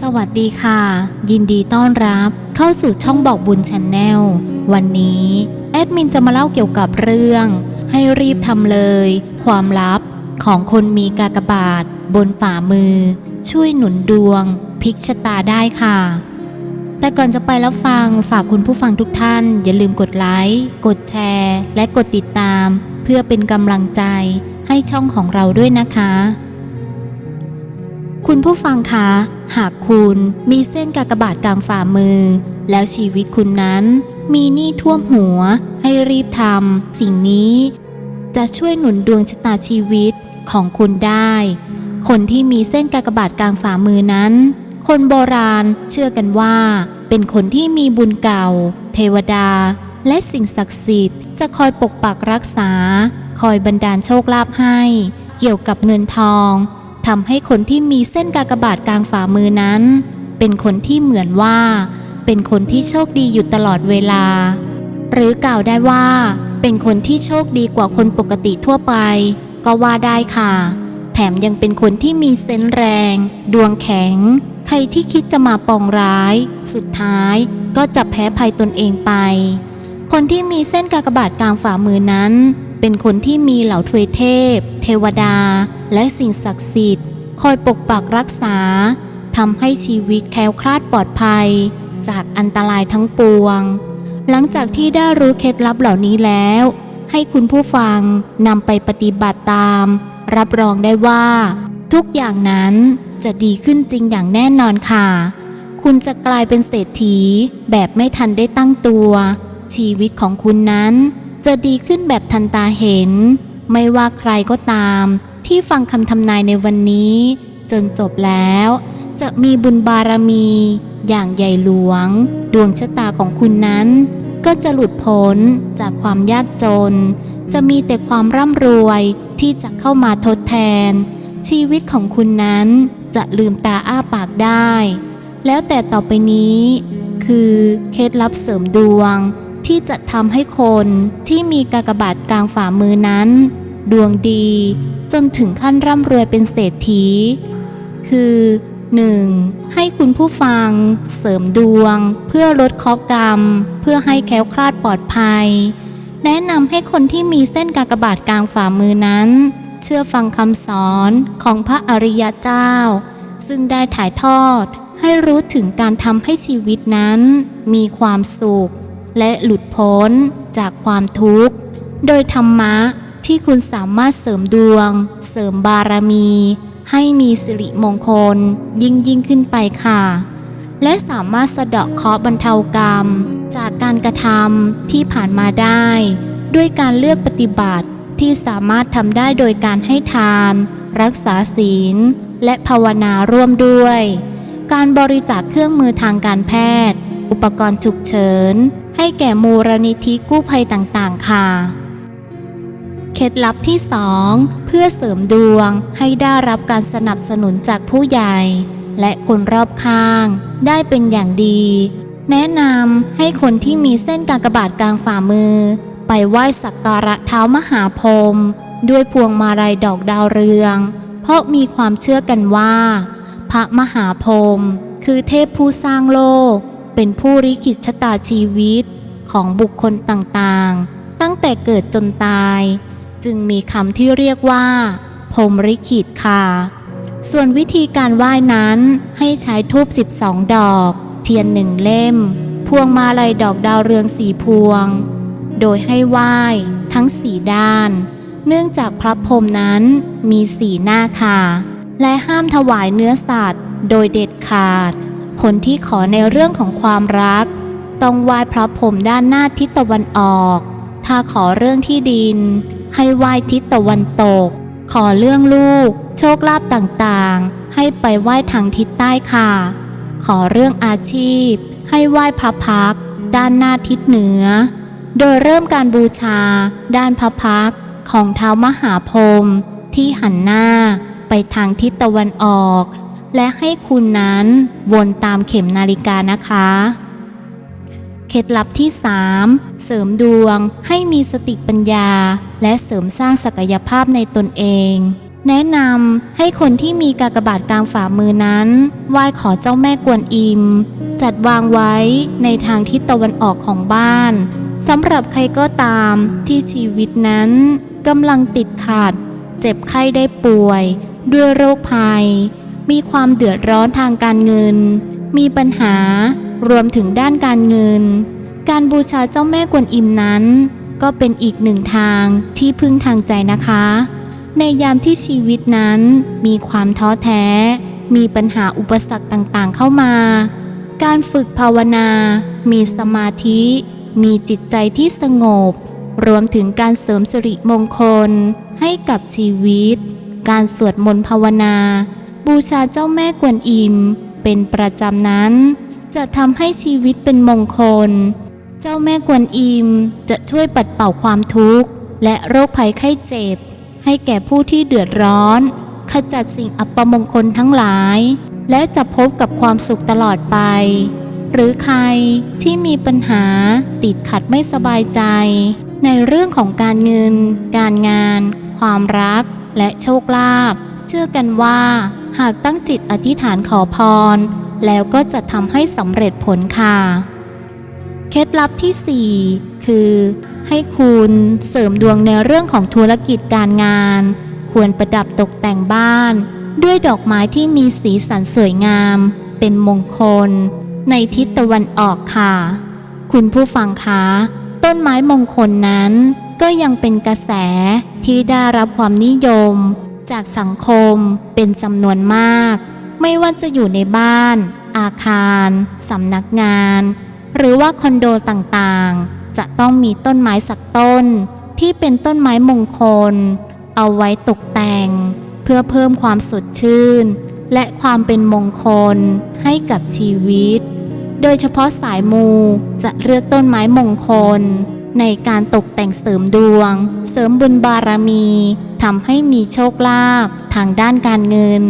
สวัสดีค่ะ ยินดีต้อนรับเข้าสู่ช่องบอกบุญชนแนลวันนี้แอดมินจะมาเล่าเกี่ยวกับเรื่อง ให้รีบทำเลย ความลับของคนมีกากบาท บนฝ่ามือ ช่วยหนุนดวงพลิกชะตาได้ค่ะ แต่ก่อนจะไปแล้วฟังฝากคุณผู้ฟังทุกท่าน อย่าลืมกดไลค์กดแชร์ และกดติดตาม เพื่อเป็นกำลังใจให้ช่องของเราด้วยนะคะ คุณผู้ฟังคะ หากคุณมีเส้นกากบาทกลางฝ่ามือ แล้วชีวิตคุณนั้นมีหนี้ท่วมหัวให้รีบทำสิ่งนี้ จะช่วยหนุนดวงชะตาชีวิตของคุณได้ คนที่มีเส้นกากบาทกลางฝ่ามือนั้น คนโบราณเชื่อกันว่า เป็นคนที่มีบุญเก่า เทวดา และสิ่งศักดิ์สิทธิ์จะคอยปกปักรักษา คอยบันดาลโชคลาภให้ เกี่ยวกับเงินทอง ทำให้คนที่มีเส้นกากบาทกลางฝ่ามือนั้น เป็นคนที่เหมือนว่า เป็นคนที่โชคดีอยู่ตลอดเวลา หรือกล่าวได้ว่า เป็นคนที่โชคดีกว่าคนปกติทั่วไป ก็ว่าได้ค่ะ แถมยังเป็นคนที่มีเซนแรง ดวงแข็ง ใครที่คิดจะมาปองร้าย สุดท้ายก็จะแพ้ภัยตนเองไป คนที่มีเส้นกากบาทกลางฝ่ามือนั้นเป็นคนที่มีเหล่าทวยเทพ เทวดา และสิ่งศักดิ์สิทธิ์ คอยปกปักรักษาทำให้ชีวิตแคล้วคลาดปลอดภัย จากอันตรายทั้งปวง หลังจากที่ได้รู้เคล็ดลับเหล่านี้แล้ว ให้คุณผู้ฟังนำไปปฏิบัติตาม รับรองได้ว่า ทุกอย่างนั้นจะดีขึ้นจริงอย่างแน่นอนค่ะ คุณจะกลายเป็นเศรษฐีแบบไม่ทันได้ตั้งตัว ชีวิตของคุณนั้น จะดีขึ้นแบบทันตาเห็น ไม่ว่าใครก็ตาม ที่ฟังคำทำนายในวันนี้ จนจบแล้ว จะมีบุญบารมี อย่างใหญ่หลวง ดวงชะตาของคุณนั้น ก็จะหลุดพ้นจากความยากจน จะมีแต่ความร่ำรวยที่จะเข้ามาทดแทน ชีวิตของคุณนั้นจะลืมตาอ้าปากได้ แล้วแต่ต่อไปนี้ คือเคล็ดลับเสริมดวงที่จะทำให้คนที่มีกากบาทกลางฝ่ามือนั้น ดวงดี จนถึงขั้นร่ำรวยเป็นเศรษฐี คือ 1. ให้คุณผู้ฟัง เสริมดวง เพื่อลดเคราะห์กรรม เพื่อให้แคล้วคลาดปลอดภัย แนะนำให้คนที่มีเส้นกากบาทกลางฝ่ามือนั้น เชื่อฟังคำสอนของพระอริยเจ้า ซึ่งได้ถ่ายทอดให้รู้ถึงการทำให้ชีวิตนั้นมีความสุข และหลุดพ้นจากความทุกข์ โดยธรรมะ ที่คุณสามารถเสริมดวง เสริมบารมี ให้มีสิริมงคล ยิ่งยิ่งขึ้นไปค่ะ และสามารถสะเดาะเคราะห์บรรเทากรรม จากการกระทำที่ผ่านมาได้ ด้วยการเลือกปฏิบัติที่สามารถทำได้โดยการให้ทาน รักษาศีล และภาวนาร่วมด้วย การบริจาคเครื่องมือทางการแพทย์ อุปกรณ์ฉุกเฉิน ให้แก่มูลนิธิกู้ภัยต่างๆ ค่ะ เคล็ดลับที่ 2 เพื่อเสริมดวงให้ได้รับการสนับสนุนจากผู้ใหญ่ และคนรอบข้าง ได้เป็นอย่างดี แนะนำให้คนที่มีเส้นกากบาทกลางฝ่ามือ ไปไหว้สักการะเท้ามหาพรมด้วยพวงมาลัยดอกดาวเรือง เพราะมีความเชื่อกันว่า พระมหาพรมคือเทพผู้สร้างโลก เป็นผู้ริขิตชะตาชีวิตของบุคคลต่างๆ ตั้งแต่เกิดจนตาย จึงมีคำที่เรียกว่า พรมริขิตค่ะ ส่วนวิธีการไหว้นั้นให้ใช้ทูบ12 ดอก เทียนหนึ่งเล่ม พวงมาลัยดอกดาวเรืองสีพวง โดยให้ไหว้ทั้งสีด้าน เนื่องจากพระพรมนั้นมีสีหน้าค่ะ และห้ามถวายเนื้อสัตว์ โดยเด็ดขาด คนที่ขอในเรื่องของความรัก ต้องไหว้พระพรมด้านหน้าทิศตะวันออก ถ้าขอเรื่องที่ดิน ให้ไหว้ทิศตะวันตก ขอเรื่องลูก โชคลาภต่างๆ ให้ไปไหว้ทางทิศใต้ค่ะ ขอเรื่องอาชีพ ให้ไหว้พระพัก ด้านหน้าทิศเหนือ โดยเริ่มการบูชา ด้านพระพักของเท้ามหาพรมที่หันหน้าไปทางทิศตะวันออก และให้คุณนั้นวนตามเข็มนาฬิกานะคะ เคล็ดลับที่ 3 เสริมดวงให้มีสติปัญญา และเสริมสร้างศักยภาพในตนเอง แนะนำให้คนที่มีกากบาทกลางฝ่ามือนั้นไหว้ขอเจ้าแม่กวนอิม จัดวางไว้ในทางทิศตะวันออกของบ้านสำหรับใครก็ตามที่ชีวิตนั้นกำลังติดขัด เจ็บไข้ได้ป่วย ด้วยโรคภัย มีความเดือดร้อนทางการเงิน มีปัญหา รวมถึงด้านการเงิน การบูชาเจ้าแม่กวนอิมนั้น ก็เป็นอีกหนึ่งทางที่พึ่งทางใจนะคะ ในยามที่ชีวิตนั้นมีความท้อแท้ มีปัญหาอุปสรรคต่างๆเข้ามา การฝึกภาวนา มีสมาธิ มีจิตใจที่สงบ รวมถึงการเสริมสิริมงคล ให้กับชีวิต การสวดมนต์ภาวนา บูชาเจ้าแม่กวนอิมเป็นประจำนั้น จะทำให้ชีวิตเป็นมงคล เจ้าแม่กวนอิมจะช่วยปัดเป่าความทุกข์ และโรคภัยไข้เจ็บ ให้แก่ผู้ที่เดือดร้อน ขจัดสิ่งอัปมงคลทั้งหลาย และจะพบกับความสุขตลอดไป หรือใครที่มีปัญหาติดขัดไม่สบายใจ ในเรื่องของการเงิน การงาน ความรัก และโชคลาภเชื่อกันว่า หากตั้งจิตอธิษฐานขอพร แล้วก็จะทำให้สำเร็จผลค่ะ เคล็ดลับที่ 4 คือ ให้คุณเสริมดวงในเรื่องของธุรกิจการงาน ควรประดับตกแต่งบ้าน ด้วยดอกไม้ที่มีสีสันสวยงาม เป็นมงคล ในทิศตะวันออกค่ะ คุณผู้ฟังคะต้นไม้มงคลนั้น ก็ยังเป็นกระแสที่ได้รับความนิยม จากสังคมเป็นจำนวนมาก ไม่ว่าจะอยู่ในบ้าน อาคารสำนักงาน หรือว่าคอนโดต่างๆ จะต้องมีต้นไม้สักต้น ที่เป็นต้นไม้มงคล เอาไว้ตกแต่ง เพื่อเพิ่มความสดชื่น และความเป็นมงคลให้กับชีวิต โดยเฉพาะสายมูจะเลือกต้นไม้มงคล ในการตกแต่งเสริมดวง เสริมบุญบารมีทำให้มีโชคลาภทางด้านการเงิน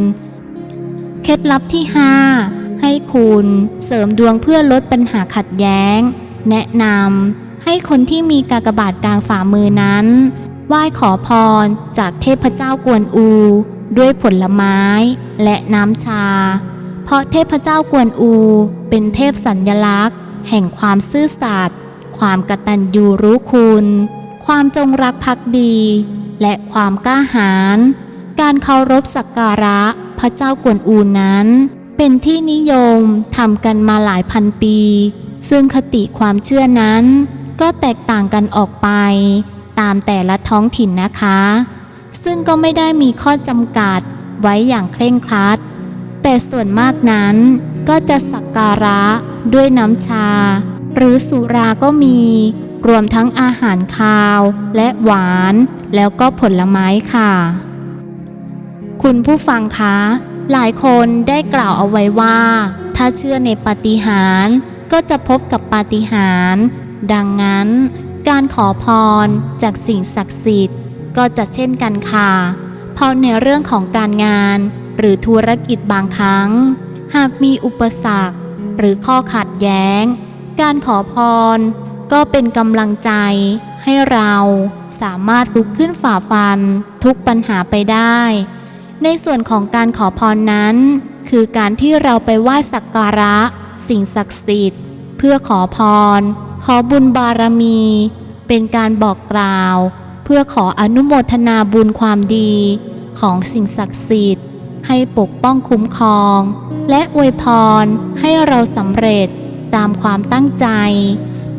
เคล็ดลับที่ 5 ให้คุณเสริมดวงเพื่อลดปัญหาขัดแย้ง แนะนำให้คนที่มีกากบาทกลางฝ่ามือนั้นไหว้ขอพรจากเทพเจ้ากวนอู ด้วยผลไม้และน้ำชา เพราะเทพเจ้ากวนอู เป็นเทพสัญญลักษณ์ แห่งความซื่อสัตย์ความกตัญญูรู้คุณ ความจงรักภักดี และความกล้าหาญ การเคารพสักการะพระเจ้ากวนอูนั้น เป็นที่นิยมทำกันมาหลายพันปี ซึ่งคติความเชื่อนั้น ก็แตกต่างกันออกไป ตามแต่ละท้องถิ่นนะคะ ซึ่งก็ไม่ได้มีข้อจำกัดไว้อย่างเคร่งครัด แต่ส่วนมากนั้นก็จะสักการะด้วยน้ำชา หรือสุราก็มี รวมทั้งอาหารคาวและหวาน แล้วก็ผลไม้ค่ะ คุณผู้ฟังคะ หลายคนได้กล่าวเอาไว้ว่า ถ้าเชื่อในปาฏิหาริย์ก็จะพบกับปาฏิหาริย์ดังนั้น การขอพรจากสิ่งศักดิ์สิทธิ์ ก็จะเช่นกันค่ะเพราะในเรื่องของการงานหรือธุรกิจบางครั้ง หากมีอุปสรรค หรือข้อขัดแย้ง การขอพร ก็เป็นกำลังใจให้เราสามารถลุกขึ้นฝ่าฟันทุกปัญหาไปได้ ในส่วนของการขอพรนั้น คือการที่เราไปไหว้สักการะ สิ่งศักดิ์สิทธิ์ เพื่อขอพร ขอบุญบารมี เป็นการบอกกล่าว เพื่อขออนุโมทนาบุญความดี ของสิ่งศักดิ์สิทธิ์ ให้ปกป้องคุ้มครอง และอวยพรให้เราสำเร็จตามความตั้งใจ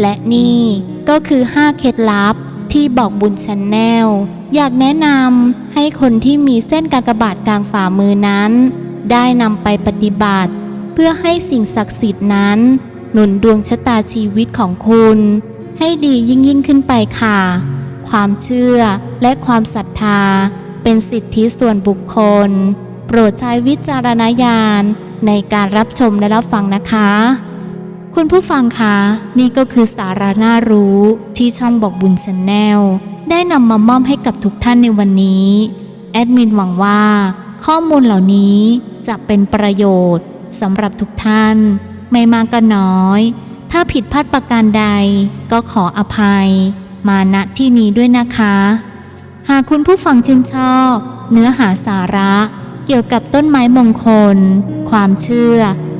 และนี่ก็คือ 5 เคล็ดลับ ที่บอกบุญชันแนลอยากแนะนำให้คนที่มีเส้นกากบาทกลางฝ่ามือนั้น ได้นำไปปฏิบัติ เพื่อให้สิ่งศักดิ์สิทธิ์นั้น หนุนดวงชะตาชีวิตของคุณ ให้ดียิ่งยิ่งขึ้นไปค่ะ ความเชื่อและความศรัทธา เป็นสิทธิส่วนบุคคล โปรดใช้วิจารณญาณในการรับชมและรับฟังนะคะ คุณผู้ฟังคะ นี่ก็คือสาระน่ารู้ที่ช่องบอกบุญชนแนลได้นำมามอบให้กับทุกท่านในวันนี้ แอดมินหวังว่า ข้อมูลเหล่านี้จะเป็นประโยชน์สำหรับทุกท่าน ไม่มากก็น้อย ถ้าผิดพลาดประการใด ก็ขออภัย มาณที่นี้ด้วยนะคะ หากคุณผู้ฟังชื่นชอบ เนื้อหาสาระ เกี่ยวกับต้นไม้มงคล ความเชื่อ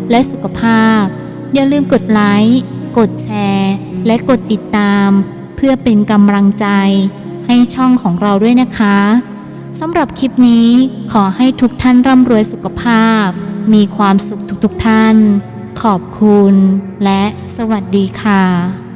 และสุขภาพ อย่าลืมกดไลค์ กดแชร์ และกดติดตาม เพื่อเป็นกำลังใจ ให้ช่องของเราด้วยนะคะสำหรับคลิปนี้ขอให้ทุกท่านร่ำรวยสุขภาพ มีความสุขทุกๆท่าน ขอบคุณ และสวัสดีค่ะ